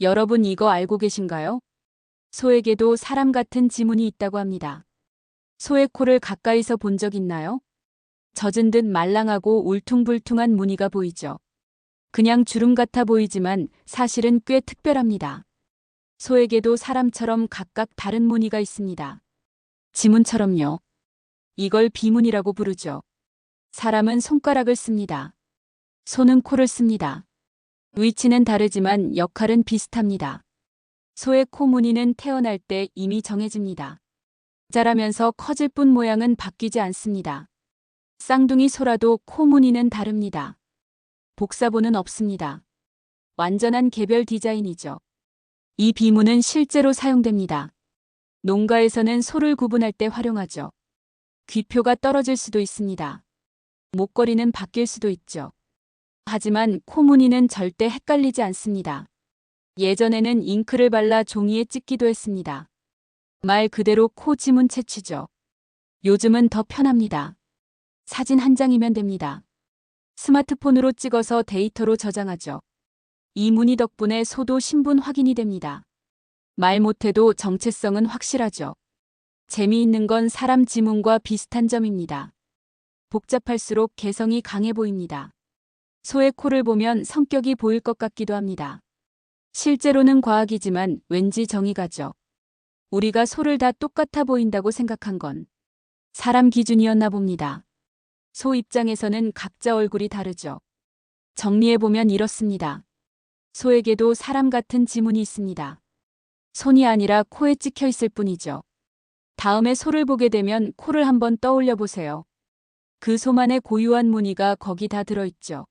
여러분 이거 알고 계신가요? 소에게도 사람 같은 지문이 있다고 합니다. 소의 코를 가까이서 본 적 있나요? 젖은 듯 말랑하고 울퉁불퉁한 무늬가 보이죠. 그냥 주름 같아 보이지만 사실은 꽤 특별합니다. 소에게도 사람처럼 각각 다른 무늬가 있습니다. 지문처럼요. 이걸 비문이라고 부르죠. 사람은 손가락을 씁니다. 소는 코를 씁니다. 위치는 다르지만 역할은 비슷합니다. 소의 코 무늬는 태어날 때 이미 정해집니다. 자라면서 커질 뿐 모양은 바뀌지 않습니다. 쌍둥이 소라도 코 무늬는 다릅니다. 복사본은 없습니다. 완전한 개별 디자인이죠. 이 비문은 실제로 사용됩니다. 농가에서는 소를 구분할 때 활용하죠. 귀표가 떨어질 수도 있습니다. 목걸이는 바뀔 수도 있죠. 하지만 코 무늬는 절대 헷갈리지 않습니다. 예전에는 잉크를 발라 종이에 찍기도 했습니다. 말 그대로 코 지문 채취죠. 요즘은 더 편합니다. 사진 한 장이면 됩니다. 스마트폰으로 찍어서 데이터로 저장하죠. 이 무늬 덕분에 소도 신분 확인이 됩니다. 말 못해도 정체성은 확실하죠. 재미있는 건 사람 지문과 비슷한 점입니다. 복잡할수록 개성이 강해 보입니다. 소의 코를 보면 성격이 보일 것 같기도 합니다. 실제로는 과학이지만 왠지 정이 가죠. 우리가 소를 다 똑같아 보인다고 생각한 건 사람 기준이었나 봅니다. 소 입장에서는 각자 얼굴이 다르죠. 정리해보면 이렇습니다. 소에게도 사람 같은 지문이 있습니다. 손이 아니라 코에 찍혀 있을 뿐이죠. 다음에 소를 보게 되면 코를 한번 떠올려 보세요. 그 소만의 고유한 무늬가 거기 다 들어있죠.